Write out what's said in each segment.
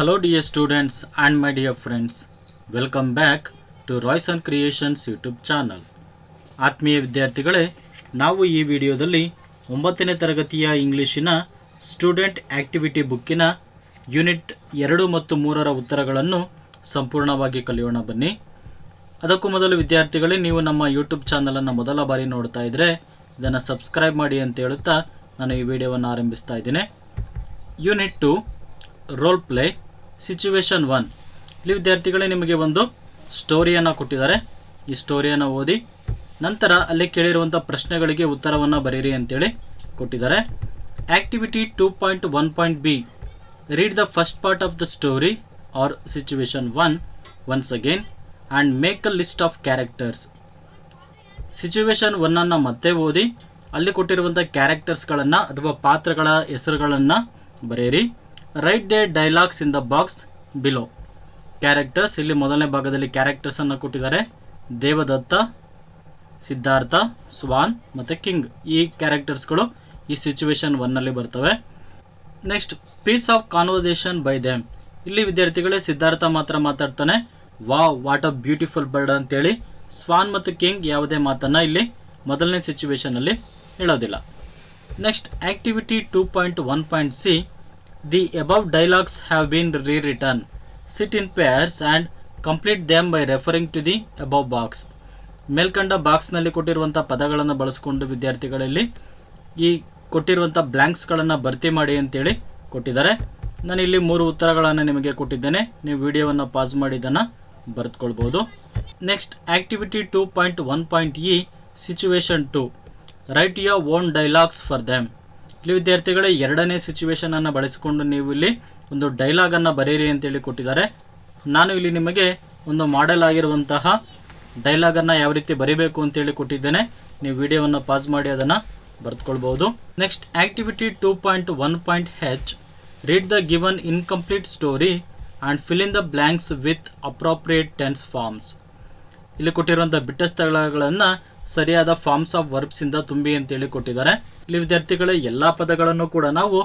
Hello, dear students and my dear friends. Welcome back to Royson creations YouTube channel ಆತ್ಮೀಯ ವಿದ್ಯಾರ್ಥಿಗಳೇ ನಾವು ಈ ವಿಡಿಯೋದಲ್ಲಿ ಒಂಬತ್ತನೇ ತರಗತಿಯ ಇಂಗ್ಲೀಷಿನ ಸ್ಟೂಡೆಂಟ್ ಆಕ್ಟಿವಿಟಿ ಬುಕ್ಕಿನ ಯೂನಿಟ್ ಎರಡು ಮತ್ತು ಮೂರರ ಉತ್ತರಗಳನ್ನು ಸಂಪೂರ್ಣವಾಗಿ ಕಲಿಯೋಣ ಬನ್ನಿ. ಅದಕ್ಕೂ ಮೊದಲು ವಿದ್ಯಾರ್ಥಿಗಳೇ ನೀವು ನಮ್ಮ ಯೂಟ್ಯೂಬ್ ಚಾನಲನ್ನು ಮೊದಲ ಬಾರಿ ನೋಡ್ತಾ ಇದ್ದರೆ ಇದನ್ನು ಸಬ್ಸ್ಕ್ರೈಬ್ ಮಾಡಿ ಅಂತ ಹೇಳುತ್ತಾ ನಾನು ಈ ವಿಡಿಯೋವನ್ನು ಆರಂಭಿಸ್ತಾ ಇದ್ದೇನೆ. Unit two role play situation one ಇಲ್ಲಿ ವಿದ್ಯಾರ್ಥಿಗಳೇ, ನಿಮಗೆ ಒಂದು ಸ್ಟೋರಿಯನ್ನು ಕೊಟ್ಟಿದ್ದಾರೆ. ಈ ಸ್ಟೋರಿಯನ್ನು ಓದಿ, ನಂತರ ಅಲ್ಲಿ ಕೇಳಿರುವಂಥ ಪ್ರಶ್ನೆಗಳಿಗೆ ಉತ್ತರವನ್ನು ಬರೀರಿ ಅಂತೇಳಿ ಕೊಟ್ಟಿದ್ದಾರೆ. Activity two point one point B read the first part of the story or situation one once again and make a list of characters situation ಒನ್ನನ್ನು ಮತ್ತೆ ಓದಿ, ಅಲ್ಲಿ ಕೊಟ್ಟಿರುವಂಥ ಕ್ಯಾರೆಕ್ಟರ್ಸ್ಗಳನ್ನು ಅಥವಾ ಪಾತ್ರಗಳ ಹೆಸರುಗಳನ್ನು ಬರೆಯಿರಿ write the dialogues in the box below characters ಇಲ್ಲಿ ಮೊದಲನೇ ಭಾಗದಲ್ಲಿ ಕ್ಯಾರೆಕ್ಟರ್ಸನ್ನು ಕೊಟ್ಟಿದ್ದಾರೆ. ದೇವದತ್ತ, ಸಿದ್ಧಾರ್ಥ ಸ್ವಾನ್ ಮತ್ತು ಕಿಂಗ್ ಈ ಕ್ಯಾರೆಕ್ಟರ್ಸ್ಗಳು ಈ ಸಿಚುವೇಶನ್ ಒನ್ನಲ್ಲಿ ಬರ್ತವೆ. Next piece of conversation by them ಇಲ್ಲಿ ವಿದ್ಯಾರ್ಥಿಗಳೇ ಸಿದ್ಧಾರ್ಥ ಮಾತ್ರ ಮಾತಾಡ್ತಾನೆ. ವಾ ವಾಟ್ ಅ ಬ್ಯೂಟಿಫುಲ್ ಬರ್ಡ್ ಅಂತೇಳಿ ಸ್ವಾನ್ ಮತ್ತು ಕಿಂಗ್ ಯಾವುದೇ ಮಾತನ್ನು ಇಲ್ಲಿ ಮೊದಲನೇ ಸಿಚುವೇಶನಲ್ಲಿ ಹೇಳೋದಿಲ್ಲ. Next activity two point one point C the above dialogues have been rewritten. Sit sit in and complete them by referring to the above box ಮೇಲ್ಕಂಡ ಬಾಕ್ಸ್ನಲ್ಲಿ ಕೊಟ್ಟಿರುವಂಥ ಪದಗಳನ್ನು ಬಳಸ್ಕೊಂಡು ವಿದ್ಯಾರ್ಥಿಗಳಲ್ಲಿ ಈ ಕೊಟ್ಟಿರುವಂಥ ಬ್ಲ್ಯಾಂಕ್ಸ್ಗಳನ್ನು ಭರ್ತಿ ಮಾಡಿ ಅಂತೇಳಿ ಕೊಟ್ಟಿದ್ದಾರೆ. ನಾನು ಇಲ್ಲಿ ಮೂರು ಉತ್ತರಗಳನ್ನು ನಿಮಗೆ ಕೊಟ್ಟಿದ್ದೇನೆ. ನೀವು ವಿಡಿಯೋವನ್ನು ಪಾಸ್ ಮಾಡಿ ಇದನ್ನು ಬರೆದುಕೊಳ್ಬೋದು. Next activity two point one point E situation two write your own dialogues for them ಇಲ್ಲಿ ವಿದ್ಯಾರ್ಥಿಗಳೇ ಎರಡನೇ ಸಿಚುವೇಶನನ್ನು ಬಳಸಿಕೊಂಡು ನೀವು ಇಲ್ಲಿ ಒಂದು ಡೈಲಾಗ್ ಅನ್ನು ಬರೀರಿ ಅಂತೇಳಿ ಕೊಟ್ಟಿದ್ದಾರೆ. ನಾನು ಇಲ್ಲಿ ನಿಮಗೆ ಒಂದು ಮಾಡೆಲ್ ಆಗಿರುವಂತಹ ಡೈಲಾಗ್ ಡೈಲಾಗನ್ನು ಯಾವ ರೀತಿ ಬರಿಬೇಕು ಅಂತೇಳಿ ಕೊಟ್ಟಿದ್ದೇನೆ. ನೀವು ವಿಡಿಯೋವನ್ನು ಪಾಸ್ ಮಾಡಿ ಅದನ್ನು ಬರೆದುಕೊಳ್ಬಹುದು. Next activity two point one point H read the given incomplete story and fill in the blanks with appropriate tense forms ಇಲ್ಲಿ ಕೊಟ್ಟಿರುವಂಥ ಬಿಟ್ಟ ಸ್ಥಳಗಳನ್ನು ಸರಿಯಾದ ಫಾರ್ಮ್ಸ್ ಆಫ್ ವರ್ಬ್ಸ್ ಇಂದ ತುಂಬಿ ಅಂತೇಳಿ ಕೊಟ್ಟಿದ್ದಾರೆ. ಇಲ್ಲಿ ವಿದ್ಯಾರ್ಥಿಗಳ, ಎಲ್ಲಾ ಪದಗಳನ್ನು ಕೂಡ ನಾವು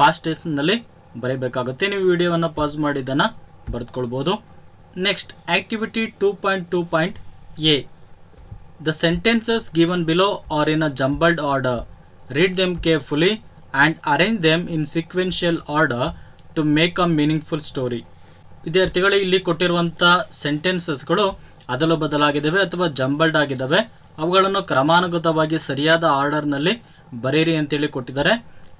ಪಾಸ್ಟ್ನಲ್ಲಿ ಬರೀಬೇಕಾಗುತ್ತೆ. ನೀವು ವಿಡಿಯೋವನ್ನು ಪಾಸ್ ಮಾಡಿದ್ದನ್ನು ಬರೆದುಕೊಳ್ಬೋದು. Next activity two point two point A the sentences given below are in a jumbled order read them carefully and arrange them in sequential order to make a meaningful story ವಿದ್ಯಾರ್ಥಿಗಳು, ಇಲ್ಲಿ ಕೊಟ್ಟಿರುವಂಥ ಸೆಂಟೆನ್ಸಸ್ಗಳು ಅದಲು ಬದಲಾಗಿದ್ದಾವೆ ಅಥವಾ jumbled ಆಗಿದ್ದಾವೆ. ಅವುಗಳನ್ನು ಕ್ರಮಾನುಗತವಾಗಿ ಸರಿಯಾದ ಆರ್ಡರ್ನಲ್ಲಿ ಬರೀರಿ ಅಂತೇಳಿ ಕೊಟ್ಟಿದ್ದಾರೆ.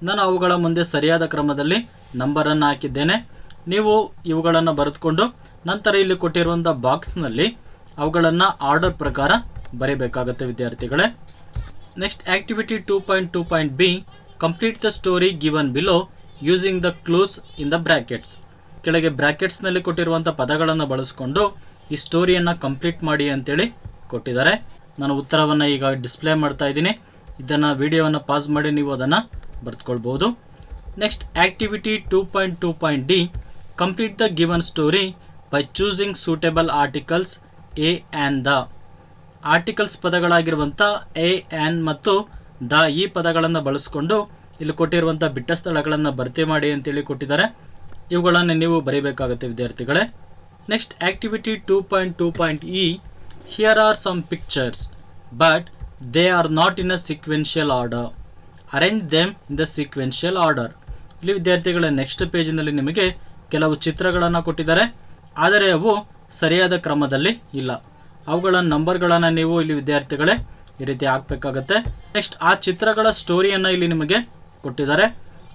ನಾನು ಅವುಗಳ ಮುಂದೆ ಸರಿಯಾದ ಕ್ರಮದಲ್ಲಿ ನಂಬರನ್ನು ಹಾಕಿದ್ದೇನೆ. ನೀವು ಇವುಗಳನ್ನು ಬರೆದುಕೊಂಡು ನಂತರ ಇಲ್ಲಿ ಕೊಟ್ಟಿರುವಂಥ ಬಾಕ್ಸ್ನಲ್ಲಿ ಅವುಗಳನ್ನು ಆರ್ಡರ್ ಪ್ರಕಾರ ಬರೀಬೇಕಾಗುತ್ತೆ ವಿದ್ಯಾರ್ಥಿಗಳೇ. Next activity two point two point B, complete the story given below using the clues in the brackets ಕೆಳಗೆ ಬ್ರ್ಯಾಕೆಟ್ಸ್ನಲ್ಲಿ ಕೊಟ್ಟಿರುವಂಥ ಪದಗಳನ್ನು ಬಳಸಿಕೊಂಡು ಈ ಸ್ಟೋರಿಯನ್ನು ಕಂಪ್ಲೀಟ್ ಮಾಡಿ ಅಂತೇಳಿ ಕೊಟ್ಟಿದ್ದಾರೆ. ನಾನು ಉತ್ತರವನ್ನು ಈಗ ಡಿಸ್ಪ್ಲೇ ಮಾಡ್ತಾ ಇದ್ದೀನಿ. ಇದನ್ನು ವಿಡಿಯೋವನ್ನು ಪಾಸ್ ಮಾಡಿ, ನೀವು ಅದನ್ನು ಬರೆದುಕೊಳ್ಬೋದು. Next activity two point two point D complete the given story by choosing suitable articles a an the articles ಪದಗಳಾಗಿರುವಂಥ a an ಮತ್ತು ದ ಈ ಪದಗಳನ್ನು ಬಳಸಿಕೊಂಡು ಇಲ್ಲಿ ಕೊಟ್ಟಿರುವಂಥ ಬಿಟ್ಟ ಸ್ಥಳಗಳನ್ನು ಭರ್ತಿ ಮಾಡಿ ಅಂತೇಳಿ ಕೊಟ್ಟಿದ್ದಾರೆ. ಇವುಗಳನ್ನು ನೀವು ಬರೀಬೇಕಾಗುತ್ತೆ ವಿದ್ಯಾರ್ಥಿಗಳೇ. Next activity two point two point E here are some pictures, but they are not in a sequential order. Arrange them in the sequential order ಇಲ್ಲಿ ವಿದ್ಯಾರ್ಥಿಗಳ ನೆಕ್ಸ್ಟ್ ಪೇಜಿನಲ್ಲಿ ನಿಮಗೆ ಕೆಲವು ಚಿತ್ರಗಳನ್ನು ಕೊಟ್ಟಿದ್ದಾರೆ. ಆದರೆ ಅವು ಸರಿಯಾದ ಕ್ರಮದಲ್ಲಿ ಇಲ್ಲ. ಅವುಗಳ ನಂಬರ್ಗಳನ್ನು ನೀವು ಇಲ್ಲಿ ವಿದ್ಯಾರ್ಥಿಗಳೇ ಈ ರೀತಿ ಹಾಕಬೇಕಾಗತ್ತೆ. ನೆಕ್ಸ್ಟ್ ಆ ಚಿತ್ರಗಳ ಸ್ಟೋರಿಯನ್ನು ಇಲ್ಲಿ ನಿಮಗೆ ಕೊಟ್ಟಿದ್ದಾರೆ.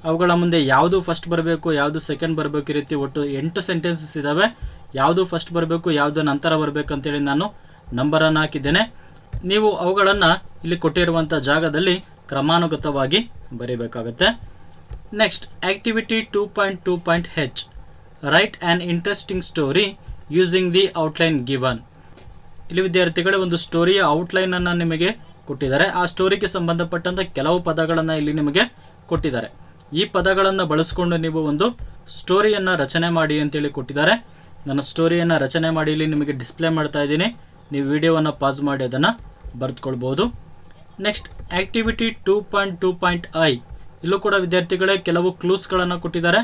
ಅವುಗಳ ಮುಂದೆ ಯಾವುದು ಫಸ್ಟ್ ಬರಬೇಕು ಯಾವುದು ಸೆಕೆಂಡ್ ಬರಬೇಕು ಈ ರೀತಿ ಒಟ್ಟು ಎಂಟು ಸೆಂಟೆನ್ಸಸ್ ಇದ್ದಾವೆ ಯಾವುದು ಫಸ್ಟ್ ಬರಬೇಕು ಯಾವುದು ನಂತರ ಬರಬೇಕು ಅಂತೇಳಿ ನಾನು ನಂಬರನ್ನು ಹಾಕಿದ್ದೇನೆ. ನೀವು ಅವುಗಳನ್ನು ಇಲ್ಲಿ ಕೊಟ್ಟಿರುವಂಥ ಜಾಗದಲ್ಲಿ ಕ್ರಮಾನುಗತವಾಗಿ ಬರೀಬೇಕಾಗತ್ತೆ. Next activity two point two point H write an interesting story using the outline given ಇಲ್ಲಿ ವಿದ್ಯಾರ್ಥಿಗಳೇ, ಒಂದು ಸ್ಟೋರಿಯ ಔಟ್ಲೈನನ್ನು ನಿಮಗೆ ಕೊಟ್ಟಿದ್ದಾರೆ. ಆ ಸ್ಟೋರಿಗೆ ಸಂಬಂಧಪಟ್ಟಂಥ ಕೆಲವು ಪದಗಳನ್ನು ಇಲ್ಲಿ ನಿಮಗೆ ಕೊಟ್ಟಿದ್ದಾರೆ. ಈ ಪದಗಳನ್ನು ಬಳಸ್ಕೊಂಡು ನೀವು ಒಂದು ಸ್ಟೋರಿಯನ್ನು ರಚನೆ ಮಾಡಿ ಅಂತೇಳಿ ಕೊಟ್ಟಿದ್ದಾರೆ. ನಾನು ಸ್ಟೋರಿಯನ್ನು ರಚನೆ ಮಾಡಿ ಇಲ್ಲಿ ನಿಮಗೆ ಡಿಸ್ಪ್ಲೇ ಮಾಡ್ತಾ ಇದ್ದೀನಿ. ನೀವು ವಿಡಿಯೋವನ್ನು ಪಾಸ್ ಮಾಡಿ ಅದನ್ನು ಬರೆದುಕೊಳ್ಬೋದು. Next activity two point two point I ಇಲ್ಲೂ ಕೂಡ ವಿದ್ಯಾರ್ಥಿಗಳೇ ಕೆಲವು ಕ್ಲೂಸ್ಗಳನ್ನು ಕೊಟ್ಟಿದ್ದಾರೆ.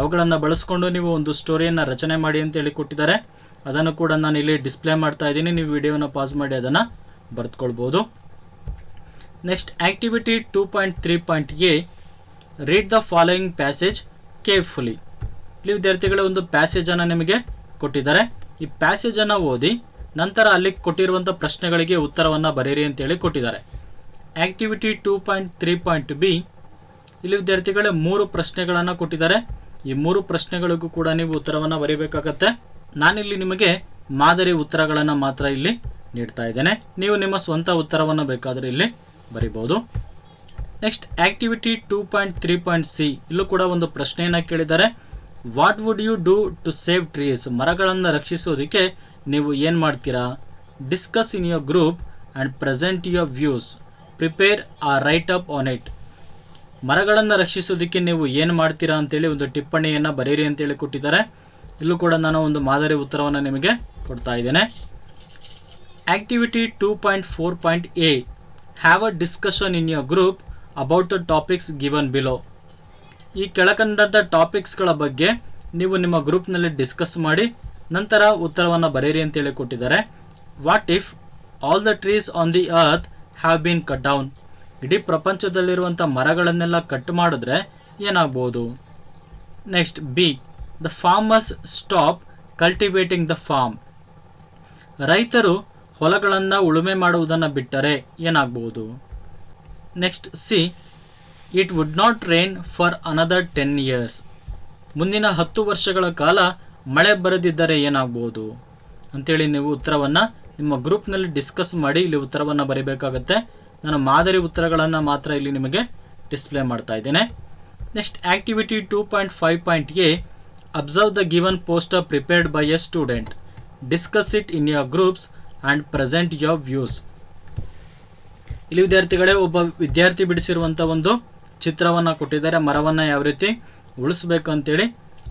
ಅವುಗಳನ್ನು ಬಳಸ್ಕೊಂಡು ನೀವು ಒಂದು ಸ್ಟೋರಿಯನ್ನು ರಚನೆ ಮಾಡಿ ಅಂತೇಳಿ ಕೊಟ್ಟಿದ್ದಾರೆ. ಅದನ್ನು ಕೂಡ ನಾನು ಇಲ್ಲಿ ಡಿಸ್ಪ್ಲೇ ಮಾಡ್ತಾ ಇದ್ದೀನಿ. ನೀವು ವಿಡಿಯೋವನ್ನು ಪಾಸ್ ಮಾಡಿ ಅದನ್ನು ಬರೆದುಕೊಳ್ಬೋದು. Next activity two point three point A read the following passage carefully ಇಲ್ಲಿ ವಿದ್ಯಾರ್ಥಿಗಳ ಒಂದು ಪ್ಯಾಸೇಜನ್ನು ನಿಮಗೆ ಕೊಟ್ಟಿದ್ದಾರೆ. ಈ ಪ್ಯಾಸೇಜನ್ನು ಓದಿ ನಂತರ ಅಲ್ಲಿ ಕೊಟ್ಟಿರುವಂಥ ಪ್ರಶ್ನೆಗಳಿಗೆ ಉತ್ತರವನ್ನು ಬರೆಯಿರಿ ಅಂತೇಳಿ ಕೊಟ್ಟಿದ್ದಾರೆ. Activity two point three point B ಇಲ್ಲಿ ವಿದ್ಯಾರ್ಥಿಗಳೇ ಮೂರು ಪ್ರಶ್ನೆಗಳನ್ನು ಕೊಟ್ಟಿದ್ದಾರೆ. ಈ ಮೂರು ಪ್ರಶ್ನೆಗಳಿಗೂ ಕೂಡ ನೀವು ಉತ್ತರವನ್ನು ಬರೀಬೇಕಾಗತ್ತೆ. ನಾನಿಲ್ಲಿ ನಿಮಗೆ ಮಾದರಿ ಉತ್ತರಗಳನ್ನು ಮಾತ್ರ ಇಲ್ಲಿ ನೀಡ್ತಾ ಇದ್ದೇನೆ. ನೀವು ನಿಮ್ಮ ಸ್ವಂತ ಉತ್ತರವನ್ನು ಬೇಕಾದರೆ ಇಲ್ಲಿ ಬರಿಬೋದು next activity two point three point C ಇಲ್ಲೂ ಕೂಡ ಒಂದು ಪ್ರಶ್ನೆಯನ್ನು ಕೇಳಿದ್ದಾರೆ. What would you do to save trees ಮರಗಳನ್ನು ರಕ್ಷಿಸೋದಕ್ಕೆ ನೀವು ಏನು ಮಾಡ್ತೀರಾ? Discuss in your group and present your views prepare a write up on it ಮರಗಳನ್ನು ರಕ್ಷಿಸೋದಕ್ಕೆ ನೀವು ಏನು ಮಾಡ್ತೀರಾ ಅಂತೇಳಿ ಒಂದು ಟಿಪ್ಪಣಿಯನ್ನು ಬರೀರಿ ಅಂತೇಳಿ ಕೊಟ್ಟಿದ್ದಾರೆ. ಇಲ್ಲೂ ಕೂಡ ನಾನು ಒಂದು ಮಾದರಿ ಉತ್ತರವನ್ನು ನಿಮಗೆ ಕೊಡ್ತಾ ಇದ್ದೇನೆ. Activity two point four point A have a discussion in your group about the topics given below ಈ ಕೆಳಕಂಡಂಥ ಟಾಪಿಕ್ಸ್ಗಳ ಬಗ್ಗೆ ನೀವು ನಿಮ್ಮ ಗ್ರೂಪ್ನಲ್ಲಿ ಡಿಸ್ಕಸ್ ಮಾಡಿ ನಂತರ ಉತ್ತರವನ್ನು ಬರೆಯಿರಿ ಅಂತೇಳಿ ಕೊಟ್ಟಿದ್ದಾರೆ. What if all the trees on the earth have been cut down ಇಡೀ ಪ್ರಪಂಚದಲ್ಲಿರುವಂಥ ಮರಗಳನ್ನೆಲ್ಲ ಕಟ್ ಮಾಡಿದ್ರೆ ಏನಾಗ್ಬೋದು? Next B the farmers stop cultivating the farm ರೈತರು ಹೊಲಗಳನ್ನು ಉಳುಮೆ ಮಾಡುವುದನ್ನು ಬಿಟ್ಟರೆ ಏನಾಗ್ಬೋದು? Next C it would not rain for another ten years ಮುಂದಿನ ಹತ್ತು ವರ್ಷಗಳ ಕಾಲ ಮಳೆ ಬರದಿದ್ದರೆ ಏನಾಗ್ಬೋದು? ಅಂತೇಳಿ ನೀವು ಉತ್ತರವನ್ನು ನಿಮ್ಮ ಗ್ರೂಪ್ನಲ್ಲಿ ಡಿಸ್ಕಸ್ ಮಾಡಿ ಇಲ್ಲಿ ಉತ್ತರವನ್ನು ಬರೀಬೇಕಾಗತ್ತೆ. ನಾನು ಮಾದರಿ ಉತ್ತರಗಳನ್ನು ಮಾತ್ರ ಇಲ್ಲಿ ನಿಮಗೆ ಡಿಸ್ಪ್ಲೇ ಮಾಡ್ತಾ ಇದ್ದೇನೆ. Next activity two point five point A observe the given poster prepared by a student discuss it in your groups and present your views ಇಲ್ಲಿ ವಿದ್ಯಾರ್ಥಿಗಳೇ, ಒಬ್ಬ ವಿದ್ಯಾರ್ಥಿ ಬಿಡಿಸಿರುವಂಥ ಒಂದು ಚಿತ್ರವನ್ನು ಕೊಟ್ಟಿದ್ದಾರೆ. ಮರವನ್ನು ಯಾವ ರೀತಿ ಉಳಿಸ್ಬೇಕು ಅಂತೇಳಿ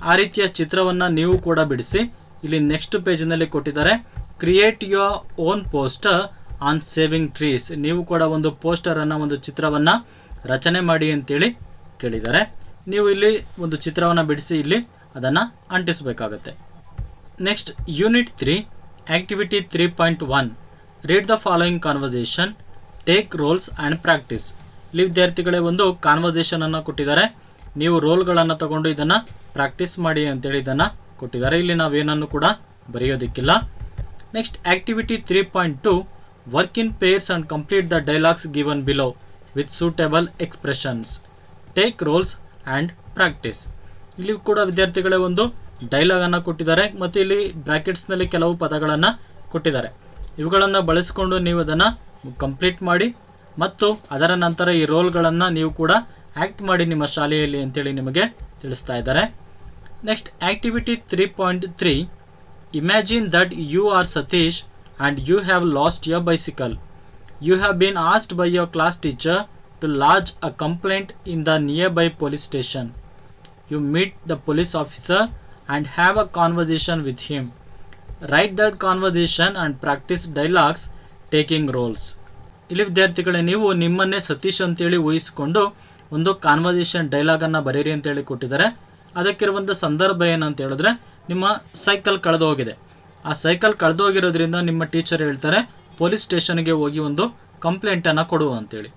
ಆ ರೀತಿಯ ಚಿತ್ರವನ್ನು ನೀವು ಕೂಡ ಬಿಡಿಸಿ. ಇಲ್ಲಿ ನೆಕ್ಸ್ಟ್ ಪೇಜ್ನಲ್ಲಿ ಕೊಟ್ಟಿದ್ದಾರೆ create your own poster on saving trees ನೀವು ಕೂಡ ಒಂದು ಪೋಸ್ಟರನ್ನು ಒಂದು ಚಿತ್ರವನ್ನು ರಚನೆ ಮಾಡಿ ಅಂತೇಳಿ ಕೇಳಿದ್ದಾರೆ. ನೀವು ಇಲ್ಲಿ ಒಂದು ಚಿತ್ರವನ್ನು ಬಿಡಿಸಿ ಇಲ್ಲಿ ಅದನ್ನು ಅಂಟಿಸಬೇಕಾಗತ್ತೆ. Next unit three activity three point one read the following conversation take roles and practise ಇಲ್ಲಿ ವಿದ್ಯಾರ್ಥಿಗಳೇ ಒಂದು ಕಾನ್ವರ್ಸೇಷನನ್ನು ಕೊಟ್ಟಿದ್ದಾರೆ. ನೀವು ರೋಲ್ಗಳನ್ನು ತಗೊಂಡು ಇದನ್ನು ಪ್ರಾಕ್ಟೀಸ್ ಮಾಡಿ ಅಂತೇಳಿ ಇದನ್ನು ಕೊಟ್ಟಿದ್ದಾರೆ. ಇಲ್ಲಿ ನಾವೇನನ್ನು ಕೂಡ ಬರೆಯೋದಿಕ್ಕಿಲ್ಲ. Next activity three point two work in pairs and complete the dialogues given below with suitable expressions take roles and practise ಇಲ್ಲಿ ಕೂಡ ವಿದ್ಯಾರ್ಥಿಗಳೇ ಒಂದು ಡೈಲಾಗನ್ನು ಕೊಟ್ಟಿದ್ದಾರೆ ಮತ್ತು ಇಲ್ಲಿ ಬ್ರ್ಯಾಕೆಟ್ಸ್ನಲ್ಲಿ ಕೆಲವು ಪದಗಳನ್ನು ಕೊಟ್ಟಿದ್ದಾರೆ. ಇವುಗಳನ್ನು ಬಳಸಿಕೊಂಡು ನೀವು ಅದನ್ನು ಕಂಪ್ಲೀಟ್ ಮಾಡಿ ಮತ್ತು ಅದರ ನಂತರ ಈ ರೋಲ್ಗಳನ್ನು ನೀವು ಕೂಡ ಆ್ಯಕ್ಟ್ ಮಾಡಿ ನಿಮ್ಮ ಶಾಲೆಯಲ್ಲಿ ಅಂತೇಳಿ ನಿಮಗೆ ತಿಳಿಸ್ತಾ ಇದ್ದಾರೆ. Next activity three point three imagine that you are Satish have you have lost You bicycle you asked by your by teacher class teacher to complaint a complaint nearby the station. you meet the police officer and have a conversation with him. Write that conversation and practice dialogues taking roles. ಇಲ್ಲಿ ವಿದ್ಯಾರ್ಥಿಗಳೇ ನೀವು ನಿಮ್ಮನ್ನೇ ಸತೀಶ್ ಅಂತೇಳಿ ಊಹಿಸಿಕೊಂಡು ಒಂದು conversation ಡೈಲಾಗನ್ನು ಬರೀರಿ ಅಂತೇಳಿ ಕೊಟ್ಟಿದ್ದಾರೆ ಅದಕ್ಕಿರುವಂಥ ಸಂದರ್ಭ ಏನಂತ ಹೇಳಿದ್ರೆ ನಿಮ್ಮ ಸೈಕಲ್ ಕಳೆದು ಹೋಗಿದೆ. ಆ ಸೈಕಲ್ ಕಳೆದು ಹೋಗಿರೋದ್ರಿಂದ ನಿಮ್ಮ ಟೀಚರ್ ಹೇಳ್ತಾರೆ ಪೊಲೀಸ್ ಸ್ಟೇಷನ್ಗೆ ಹೋಗಿ ಒಂದು ಕಂಪ್ಲೇಂಟನ್ನು ಕೊಡು ಅಂತೇಳಿ.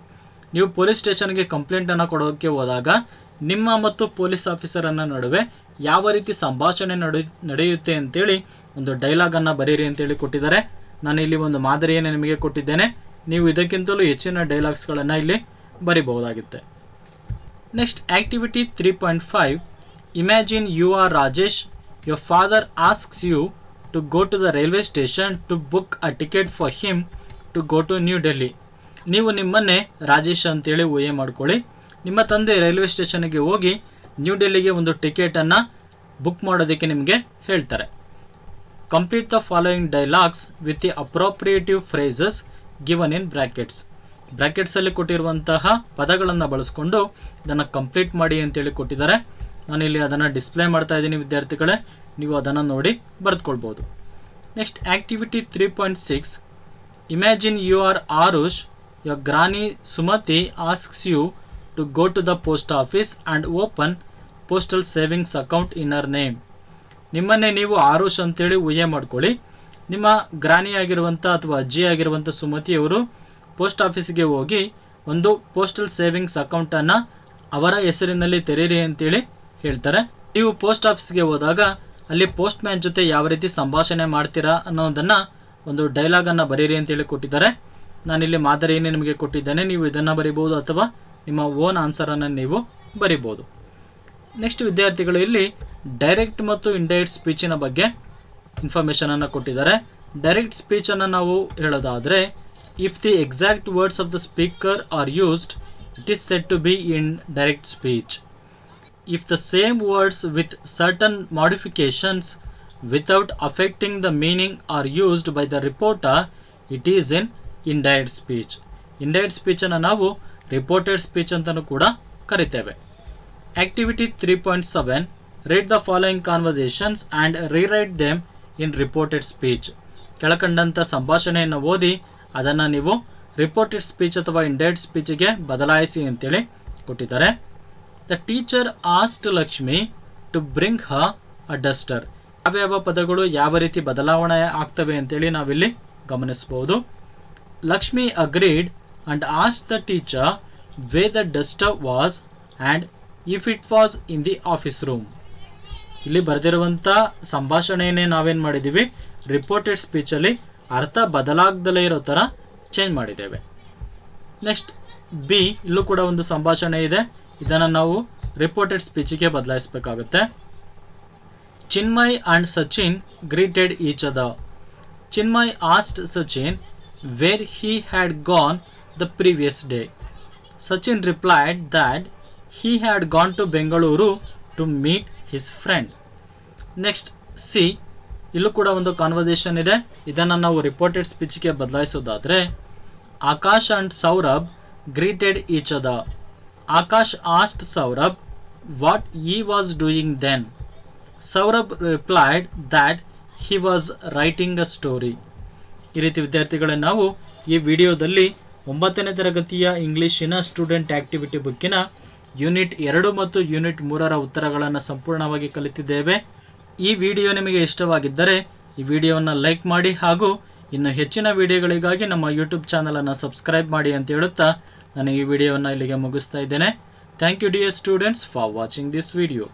ನೀವು ಪೊಲೀಸ್ ಸ್ಟೇಷನ್ಗೆ ಕಂಪ್ಲೇಂಟನ್ನು ಕೊಡೋಕ್ಕೆ ಹೋದಾಗ ನಿಮ್ಮ ಮತ್ತು ಪೊಲೀಸ್ ಆಫೀಸರನ್ನು ನಡುವೆ ಯಾವ ರೀತಿ ಸಂಭಾಷಣೆ ನಡೆ, ನಡೆಯುತ್ತೆ ಅಂತೇಳಿ ಒಂದು ಡೈಲಾಗನ್ನು ಬರೀರಿ ಅಂತೇಳಿ ಕೊಟ್ಟಿದ್ದಾರೆ. ನಾನು ಇಲ್ಲಿ ಒಂದು ಮಾದರಿಯನ್ನು ನಿಮಗೆ ಕೊಟ್ಟಿದ್ದೇನೆ. ನೀವು ಇದಕ್ಕಿಂತಲೂ ಹೆಚ್ಚಿನ ಡೈಲಾಗ್ಸ್ಗಳನ್ನು ಇಲ್ಲಿ ಬರಿಬಹುದಾಗುತ್ತೆ. Next activity three point five imagine you are Rajesh your father asks you to go to the railway station to book a ticket for him to go to New Delhi ನೀವು ನಿಮ್ಮನ್ನೇ ರಾಜೇಶ್ ಅಂತೇಳಿ ಊಹೆ ಮಾಡ್ಕೊಳ್ಳಿ. ನಿಮ್ಮ ತಂದೆ ರೈಲ್ವೆ ಸ್ಟೇಷನ್ಗೆ ಹೋಗಿ new ಡೆಲ್ಲಿಗೆ ಒಂದು ಟಿಕೆಟನ್ನು ಬುಕ್ ಮಾಡೋದಕ್ಕೆ ನಿಮಗೆ ಹೇಳ್ತಾರೆ. Complete the following dialogues with the appropriative phrases given in brackets ಬ್ರ್ಯಾಕೆಟ್ಸಲ್ಲಿ ಕೊಟ್ಟಿರುವಂತಹ ಪದಗಳನ್ನು ಬಳಸ್ಕೊಂಡು ಇದನ್ನು ಕಂಪ್ಲೀಟ್ ಮಾಡಿ ಅಂತೇಳಿ ಕೊಟ್ಟಿದ್ದಾರೆ. ನಾನಿಲ್ಲಿ ಅದನ್ನು ಡಿಸ್ಪ್ಲೇ ಮಾಡ್ತಾ ಇದ್ದೀನಿ, ವಿದ್ಯಾರ್ಥಿಗಳೇ. ನೀವು ಅದನ್ನು ನೋಡಿ ಬರೆದುಕೊಳ್ಬೋದು. Next activity three point six imagine you are Arush your granny Sumathi asks you to go to the post office and open postal savings account in her name ನಿಮ್ಮನ್ನೇ ನೀವು ಆರುಷ್ ಅಂತೇಳಿ ಊಹೆ ಮಾಡ್ಕೊಳ್ಳಿ. ನಿಮ್ಮ ಗ್ರಾನಿ ಆಗಿರುವಂಥ ಅಥವಾ ಅಜ್ಜಿ ಆಗಿರುವಂಥ ಸುಮತಿಯವರು ಪೋಸ್ಟ್ ಆಫೀಸ್ಗೆ ಹೋಗಿ ಒಂದು ಪೋಸ್ಟಲ್ ಸೇವಿಂಗ್ಸ್ ಅಕೌಂಟನ್ನು ಅವರ ಹೆಸರಿನಲ್ಲಿ ತೆರೀರಿ ಅಂತೇಳಿ ಹೇಳ್ತಾರೆ ನೀವು ಪೋಸ್ಟ್ ಆಫೀಸ್ಗೆ ಹೋದಾಗ ಅಲ್ಲಿ ಪೋಸ್ಟ್ ಮ್ಯಾನ್ ಜೊತೆ ಯಾವ ರೀತಿ ಸಂಭಾಷಣೆ ಮಾಡ್ತೀರಾ ಅನ್ನೋದನ್ನು ಒಂದು ಡೈಲಾಗನ್ನು ಬರೀರಿ ಅಂತೇಳಿ ಕೊಟ್ಟಿದ್ದಾರೆ. ನಾನಿಲ್ಲಿ ಮಾದರಿಯನ್ನು ನಿಮಗೆ ಕೊಟ್ಟಿದ್ದೇನೆ, ನೀವು ಇದನ್ನು ಬರಿಬೋದು ಅಥವಾ ನಿಮ್ಮ ಓನ್ ಆನ್ಸರನ್ನು ನೀವು ಬರಿಬೋದು ನೆಕ್ಸ್ಟ್ ವಿದ್ಯಾರ್ಥಿಗಳು ಇಲ್ಲಿ ಡೈರೆಕ್ಟ್ ಮತ್ತು ಇಂಡೈರೆಕ್ಟ್ ಸ್ಪೀಚಿನ ಬಗ್ಗೆ ಇನ್ಫಾರ್ಮೇಷನನ್ನು ಕೊಟ್ಟಿದ್ದಾರೆ. ಡೈರೆಕ್ಟ್ ಸ್ಪೀಚನ್ನು ನಾವು ಹೇಳೋದಾದರೆ if the exact words of the speaker are used it is set to be in direct speech if the same words with certain modifications without affecting the meaning are used by the reporter it is in indirect speech indirect speech ಅನ್ನು ನಾವು reported speech ಅಂತಲೂ ಕೂಡ ಕರಿತೇವೆ activity three point the following the following rewrite them in reported speech ಕೆಳಕಂಡಂಥ ಸಂಭಾಷಣೆಯನ್ನು ಓದಿ ಅದನ್ನು ನೀವು reported speech ಅಥವಾ ಇಂಡೈರೆಕ್ಟ್ ಸ್ಪೀಚಿಗೆ ಬದಲಾಯಿಸಿ ಅಂತೇಳಿ ಕೊಟ್ಟಿದ್ದಾರೆ the teacher asked Lakshmi to bring her a duster ಯಾವ್ಯಾವ ಪದಗಳು ಯಾವ ರೀತಿ ಬದಲಾವಣೆ ಆಗ್ತವೆ ಅಂತೇಳಿ ನಾವಿಲ್ಲಿ ಗಮನಿಸಬಹುದು Lakshmi agreed and asked the teacher where the duster was and if it was in the office room ಇಲ್ಲಿ ಬರೆದಿರುವಂಥ ಸಂಭಾಷಣೆಯನ್ನೇ ನಾವೇನು ಮಾಡಿದ್ದೀವಿ ರಿಪೋರ್ಟೆಡ್ ಸ್ಪೀಚಲ್ಲಿ ಅರ್ಥ ಬದಲಾಗ್ದಲೇ ಇರೋ ಥರ ಚೇಂಜ್ ಮಾಡಿದ್ದೇವೆ. ನೆಕ್ಸ್ಟ್ ಬಿ ಇಲ್ಲೂ ಕೂಡ ಒಂದು ಸಂಭಾಷಣೆ ಇದೆ. ಇದನ್ನು ನಾವು ರಿಪೋರ್ಟೆಡ್ ಸ್ಪೀಚಿಗೆ ಬದಲಾಯಿಸಬೇಕಾಗುತ್ತೆ. Chinmay and Sachin greeted each other Chinmay asked Sachin where he had gone the previous day Sachin replied that he had gone to Bengaluru to meet his friend next C ಇಲ್ಲೂ ಕೂಡ ಒಂದು conversation ಇದೆ. ಇದನ್ನು ನಾವು reported ಸ್ಪೀಚ್ಗೆ ಬದಲಾಯಿಸೋದಾದರೆ, Akash and Saurabh greeted each other Akash asked Saurabh what he was doing then Saurabh replied that he was writing a story ಈ ರೀತಿ ವಿದ್ಯಾರ್ಥಿಗಳೇ, ನಾವು ಈ ವಿಡಿಯೋದಲ್ಲಿ ಒಂಬತ್ತನೇ ತರಗತಿಯ ಇಂಗ್ಲೀಷಿನ ಸ್ಟೂಡೆಂಟ್ ಆ್ಯಕ್ಟಿವಿಟಿ ಬುಕ್ಕಿನ ಯೂನಿಟ್ ಎರಡು ಮತ್ತು ಯೂನಿಟ್ ಮೂರರ ಉತ್ತರಗಳನ್ನು ಸಂಪೂರ್ಣವಾಗಿ ಕಲಿತಿದ್ದೇವೆ. ಈ ವಿಡಿಯೋ ನಿಮಗೆ ಇಷ್ಟವಾಗಿದ್ದರೆ ಈ ವಿಡಿಯೋವನ್ನು ಲೈಕ್ ಮಾಡಿ ಹಾಗೂ ಇನ್ನು ಹೆಚ್ಚಿನ ವಿಡಿಯೋಗಳಿಗಾಗಿ ನಮ್ಮ ಯೂಟ್ಯೂಬ್ ಚಾನಲನ್ನು ಸಬ್ಸ್ಕ್ರೈಬ್ ಮಾಡಿ ಅಂತ ಹೇಳುತ್ತಾ ನಾನು ಈ ವಿಡಿಯೋವನ್ನು ಇಲ್ಲಿಗೆ ಮುಗಿಸ್ತಾ ಇದ್ದೇನೆ. Thank you dear students for watching this video